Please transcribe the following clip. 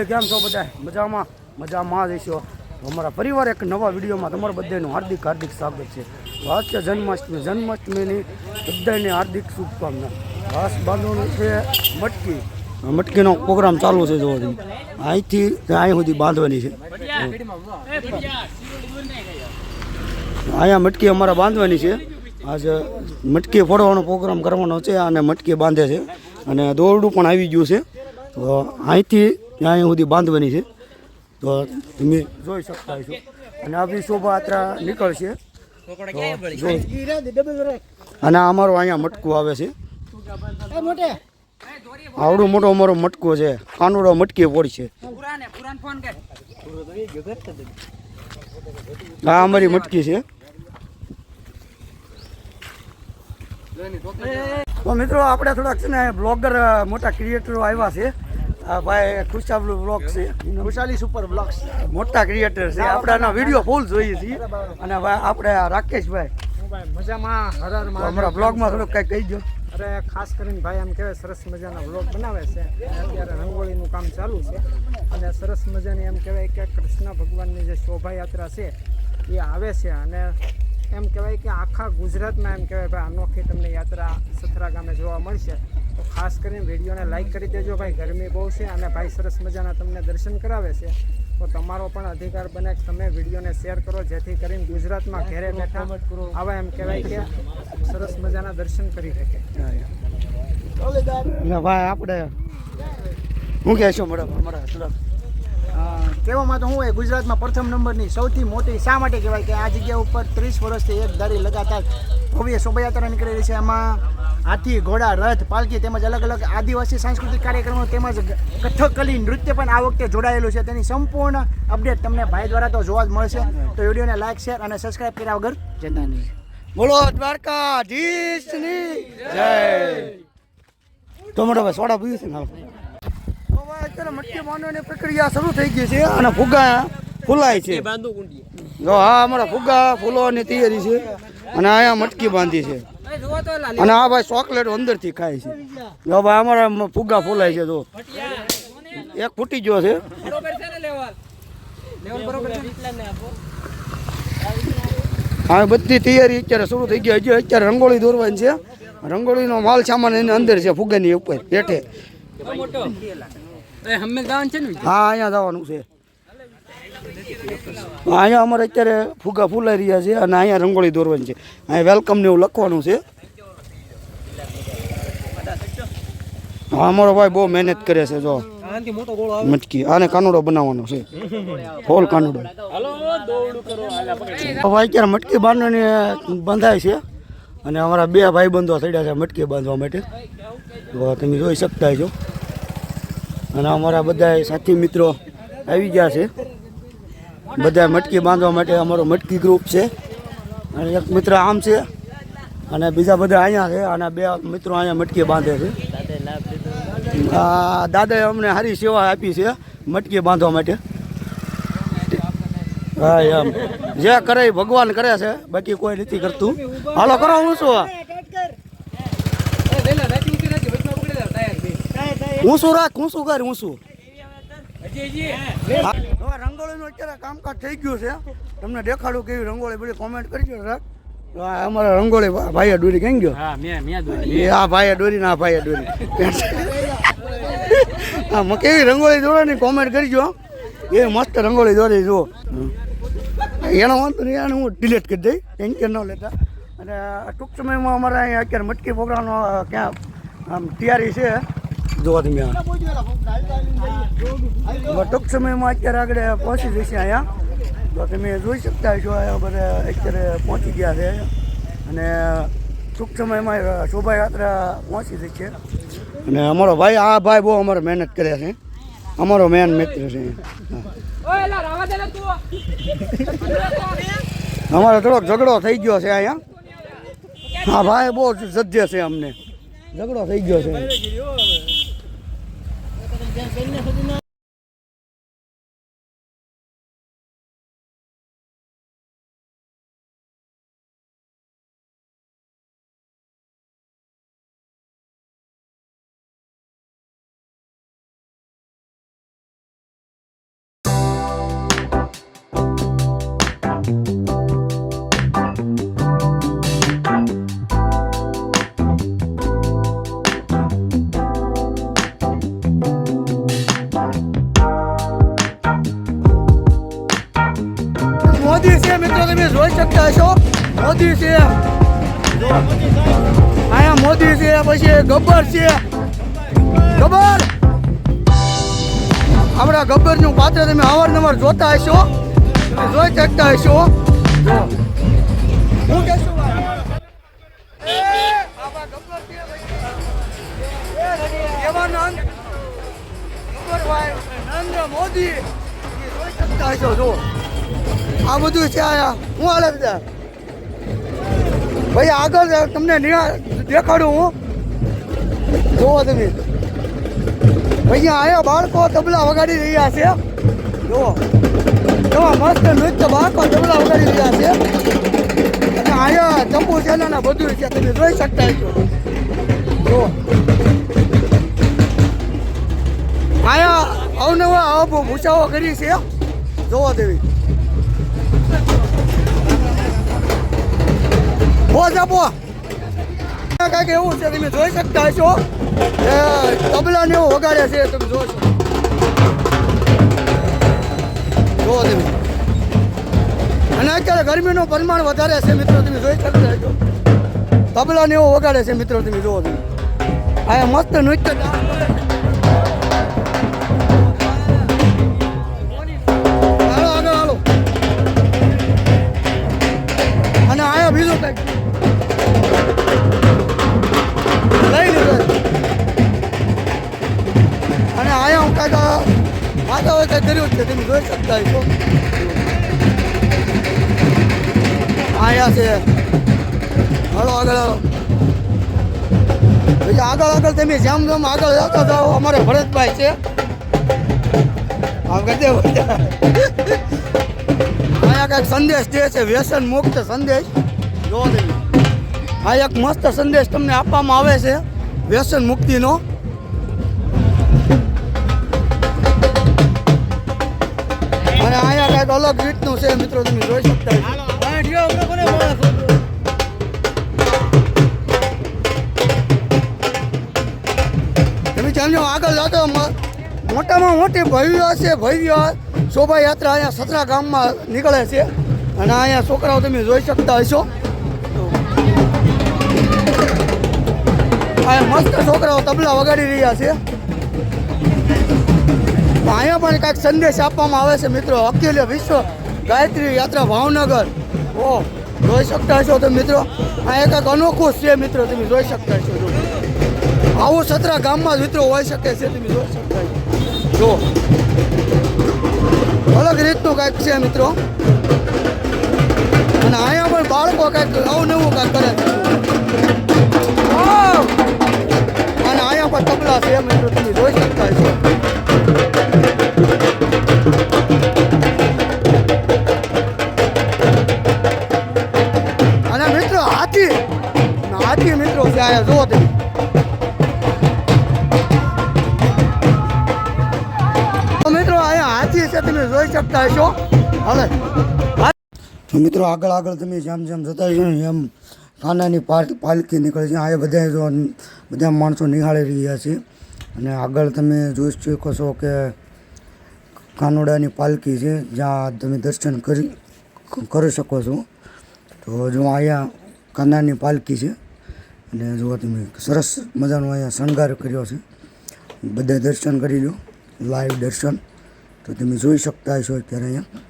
Family કેમ છો બધા? મજામાં? મજામાં જઈશો અમારા પરિવાર એક નવા વિડીયોમાં તમારા બધાનું હાર્દિક હાર્દિક સ્વાગત છે. આજ છે જન્માષ્ટમી, જન્માષ્ટમીની બધાની હાર્દિક શુભકામના. વાસ બાંધવાનું છે મટકી. મટકીનો પ્રોગ્રામ ચાલુ છે જોવા તમે. અહીંથી અહીં સુધી બાંધવાની છે. અહીંયા મટકી અમારે બાંધવાની છે. આજે મટકી ફોડવાનો પ્રોગ્રામ કરવાનો છે અને મટકી બાંધે છે. અને દોરડું પણ આવી ગયું છે. તો અહીંથી અહીંયા સુધી બાંધવાની છે. તો તમે જોઈ શકતા છો અને આપણી શોભાયાત્રા નીકળશે. અને અમારો અહીંયા મટકું આવે છે. આવડું મોટો અમારો મટકો છે. કાનુડો મટકી પડશે આ અમારી મટકી છે. તો મિત્રો, આપણે થોડાક છે ને બ્લોગર મોટા ક્રિએટરો આવ્યા છે. આ ભાઈ ખુશાલ બ્લોગ છે. ખુશાલી સુપર બ્લોક્સ મોટા ક્રિએટર છે. આપણાના વીડિયો ફૂલ જોઈએ છીએ. અને ભાઈ આપણે રાકેશભાઈ. મજામાં હરરમાં. અમારા બ્લોગમાં થોડુંક કંઈક કહી દો. અરે ખાસ કરીને ભાઈ આમ કહેવાય સરસ મજાના વ્લોગ બનાવે છે. અત્યારે રંગોળીનું કામ ચાલુ છે. અને સરસ મજાની એમ કહેવાય કે કૃષ્ણ ભગવાનની જે શોભાયાત્રા છે એ આવે છે. અને એમ કહેવાય કે આખા ગુજરાતમાં એમ કહેવાય ભાઈ અનોખી તમને યાત્રા સથરા ગામે જોવા મળશે. તો ખાસ કરીને વિડીયોને લાઈક કરી દેજો ભાઈ. ગરમી બહુ છે અને ભાઈ સરસ મજાના તમને દર્શન કરાવે છે. તો તમારો પણ અધિકાર બને કે તમે વિડીયોને શેર કરો જેથી કરીને ગુજરાતમાં ઘેરે બેઠા આવા એમ કહેવાય કે સરસ મજાના દર્શન કરી શકે. ભાઈ આપણે હું કહેશો મેડમ અમારા થોડાક કહેવામાં તો હું એ ગુજરાતમાં પ્રથમ નંબરની સૌથી મોટી શા માટે કહેવાય કે આ જગ્યા ઉપર ત્રીસ વર્ષથી એક ધારી લગાતાર ભવ્ય શોભાયાત્રા નીકળેલી છે. એમાં હાથી ઘોડા રથ પાલકી તેમજ અલગ અલગ આદિવાસી સાંસ્કૃતિક કાર્યક્રમો તેમજ કથકલી નૃત્ય પણ આ વખતે જોડાયેલું છે. તેની સંપૂર્ણ અપડેટ તમને ભાઈ દ્વારા તો જોવા જ મળશે. તો વિડીયોને લાઈક શેર અને સબસ્ક્રાઇબ કર્યા વગર જતા નહીં બોલો દ્વારકાધીશની જય. તો મોટો ભાઈ સોડા પીવું છે અત્યારે મટકી બાંધવાની પ્રક્રિયા શરૂ થઈ ગઈ છે અને ફુગ્ગા ફૂલાય છે. જો હા અમારા ફુગ્ગા ફૂલવાની તૈયારી છે અને અહીંયા મટકી બાંધી છે. અને આ ભાઈ ચોકલેટ અંદરથી ખાય છે. જો ભાઈ અમારા ફુગ્ગા ફોલાય છે જો. એક ફૂટી ગયો છે. હા બધી તૈયારી અત્યારે શરૂ થઈ ગઈ. હજી અત્યારે રંગોળી દોરવાની છે. રંગોળીનો માલ સામાન એની અંદર છે ફુગ્ગાની ઉપર પેઠે હા અહીંયા જવાનું છે. અહીંયા અમારે અત્યારે ફુગ્ગા ફૂલાઈ રહ્યા છે અને અહીંયા રંગોળી દોરવાની છે. અહીંયા વેલકમ ને એવું લખવાનું છે. હા, અમારો ભાઈ બહુ મહેનત કરે છે, જો. મટકી. આને કાનુડો બનાવવાનો છે. ફોલ કાનુડો. હવે અત્યારે મટકી બાંધવાની બંધાય છે. અને અમારા બે ભાઈ બંધો થયા છે મટકી બાંધવા માટે. તો તમે જોઈ શકતા છો અને અમારા બધા સાથી મિત્રો આવી ગયા છે. બધા મટકી બાંધવા માટે અમારો મટકી ગ્રુપ છે. અને એક મિત્ર આમ છે. અને બીજા બધા અહીંયા છે. અને બે મિત્રો અહીંયા મટકી બાંધે છે. દાદાએ અમને સારી સેવા આપી છે મટકી બાંધવા માટે. હા એમ. જે કરે એ ભગવાન કરે છે. બાકી કોઈ નથી કરતું. હાલો કરો હું શું? હું શું રાખ? હું શું કર? હું શું? રંગોળીનું અત્યારે કામકાજ થઈ ગયું છે. તમને દેખાડું કેવી રંગોળી બધી કોમેન્ટ કરજો તો અમારા રંગોળી ભાઈએ દોરી કેમ ગયો? એ આ ભાઈએ દોરી ના ભાઈએ દોરી. હા મ- કેવી રંગોળી દોરાની કોમેન્ટ કરજો. એ મસ્ત રંગોળી દોરી જુઓ. એનો વાંધો નહીં એને હું ડિલેટ કરી દઈ ટેન્શન ન લેતા. અને ટૂંક સમયમાં અમારે અહીંયા અત્યારે મટકી પ્રોગ્રામનો ક્યાં આમ તૈયારી છે. જોવા હવે ટૂંક સમયમાં અત્યારે આગળ પહોંચી જશે અહીંયા. તો તમે જોઈ શકતા છો અહીંયા બધા અત્યારે પહોંચી ગયા છે. અને ટૂંક સમયમાં શોભાયાત્રા પહોંચી જશે અને અમારો ભાઈ, આ ભાઈ બહુ અમારે મહેનત કરે છે. અમારો મેન મિત્ર છે. અમારે થોડોક ઝઘડો થઈ ગયો છે અહીંયા. હા, ભાઈ બહુ સજ્જે છે અમને. ઝઘડો થઈ ગયો છે. 别跟着他。પછી ગબ્બર છે. ગબ્બર! આપણા ગબ્બરનું પાત્ર તમે અવારનવાર જોતા હશો. જોઈ શકતા હશો. હું નરેન્દ્ર મોદી. જોઈ શકતા હશો, જો. આ બધું છે આયા હું હાલે બધા. ભાઈ આગળ તમને દેખાડું હું. જોવો તમે. અહીંયા આયા બાળકો તબલા વગાડી રહ્યા છે. જુઓ. કેવા મસ્ત નૃત્ય બાળકો તબલા વગાડી રહ્યા છે. અને આયા ચંપુ સેનાના બધું છે. તમે જોઈ શકતા છો જુઓ. આયા અવનવા અવ ભૂસાઓ કરી છે. જોવા દેવી પોઝ આપો કાંઈક એવું છે? તમે જોઈ શકતા હશો? એ તબલા ને એવું વગાડે છે, તમે જોશો જોવો તમે. અને અત્યારે ગરમીનું પ્રમાણ વધારે છે, મિત્રો, તમે જોઈ શકતા હશો. તબલા ને એવું વગાડે છે, મિત્રો, તમે જોવો તમે. આ મસ્ત નૃત્ય છે, તમે જોઈ શકતા છો આયા છે. હાલો, આગળ પછી આગળ આગળ તમે જેમ જેમ આગળ જતા જાઓ, અમારે ભરતભાઈ છે. આમ દે અહીંયા કંઈક સંદેશ જે છે, વ્યસન મુક્ત સંદેશ. જોવો તમે. આ એક મસ્ત સંદેશ તમને આપવામાં આવે છે, વ્યસન મુક્તિનો. અહીંયા અલગ રીતનું છે મિત્રો તમે જોઈ શકતા છો. તમે આગળ જાતો મોટામાં મોટી ભવ્ય છે ભવ્ય શોભાયાત્રા અહીંયા સતરા ગામમાં નીકળે છે. અને અહીંયા છોકરાઓ તમે જોઈ શકતા હશો. અહીંયા મસ્ત છોકરાઓ તબલા વગાડી રહ્યા છે. અહીંયા પણ કાંઈક સંદેશ આપવામાં આવે છે, મિત્રો. અખિલ વિશ્વ ગાયત્રી યાત્રા ભાવનગર. ઓ, જોઈ શકતા હશો તો મિત્રો? આ એક અનોખું છે મિત્રો, તમે જોઈ શકતા જો. આવું સતરા ગામમાં જ, મિત્રો, હોઈ શકે છે, તમે જોઈ શકતા છો જો. અલગ રીતનું કાંઈક છે, મિત્રો. અને અહીંયા પણ બાળકો કાંઈક અવનવું કાંઈક કરે છે શકતા હશો? હવે તો મિત્રો આગળ આગળ તમે જેમ જેમ જતા હશો ને એમ કાનાની પાલ- પાલખી નીકળે છે. આ બધા જો બધા માણસો નિહાળી રહ્યા છે. અને આગળ તમે જોઈ શકો છો કે કાનોડાની પાલખી છે, જ્યાં તમે દર્શન કરી કરી શકો છો. તો જો અહીંયા કાનાની પાલખી છે. અને જો તમે સરસ મજાનો અહીંયા શણગાર કર્યો છે. બધા દર્શન કરી લો. લાઈવ દર્શન. તો તમે જોઈ શકતા હશો અત્યારે અહીંયા.